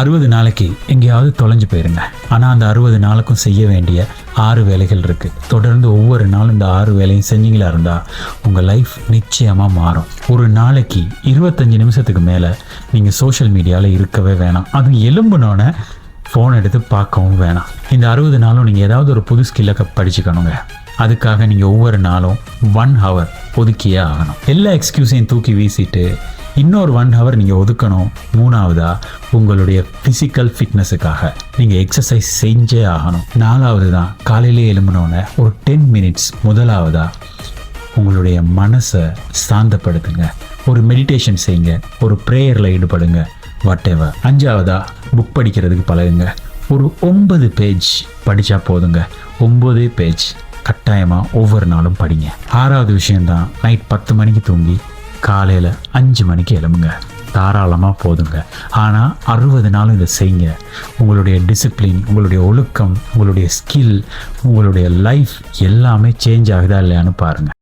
அறுபது நாளைக்கு எங்கேயாவது தொலைஞ்சு போயிருங்க. ஆனால் அந்த அறுபது நாளுக்கும் செய்ய வேண்டிய ஆறு வேலைகள் இருக்குது தொடர்ந்து ஒவ்வொரு நாளும் இந்த ஆறு வேலையும் செஞ்சீங்களா இருந்தால் உங்கள் லைஃப் நிச்சயமாக மாறும். ஒரு நாளைக்கு இருபத்தஞ்சு நிமிஷத்துக்கு மேலே நீங்கள் சோஷியல் மீடியாவில் இருக்கவே வேணாம். அதுவும் எலும்புனோடனே ஃபோன் எடுத்து பார்க்கவும் வேணாம். இந்த அறுபது நாளும் நீங்கள் ஏதாவது ஒரு புது ஸ்கில்லை படிச்சுக்கணுங்க. அதுக்காக நீங்கள் ஒவ்வொரு நாளும் ஒன் ஹவர் ஒதுக்கியே ஆகணும். எல்லா எக்ஸ்கியூஸையும் தூக்கி வீசிட்டு இன்னொரு ஒன் ஹவர் நீங்கள் ஒதுக்கணும். மூணாவதா உங்களுடைய ஃபிசிக்கல் ஃபிட்னஸுக்காக நீங்கள் எக்ஸசைஸ் செஞ்சே ஆகணும். நாலாவது தான் காலையிலே எழும்பினோடனே ஒரு டென் மினிட்ஸ் முதலாவதா உங்களுடைய மனசை சாந்தப்படுத்துங்க. ஒரு மெடிடேஷன் செய்யுங்க. ஒரு ப்ரேயரில் ஈடுபடுங்க. வாட் எவர் அஞ்சாவதா புக் படிக்கிறதுக்கு பழகுங்க. ஒரு ஒன்பது பேஜ் படித்தா போதுங்க. ஒம்பது பேஜ் கட்டாயமாக ஒவ்வொரு நாளும் படிங்க. ஆறாவது விஷயந்தான் நைட் பத்து மணிக்கு தூங்கி காலையில் அஞ்சு மணிக்கு எழும்புங்க. தாராளமாக போதுங்க. ஆனால் அறுபது நாளும் இதை செய்யுங்க. உங்களுடைய டிசிப்ளின் உங்களுடைய ஒழுக்கம் உங்களுடைய ஸ்கில் உங்களுடைய லைஃப் எல்லாமே சேஞ்ச் ஆகுதா இல்லையான்னு பாருங்கள்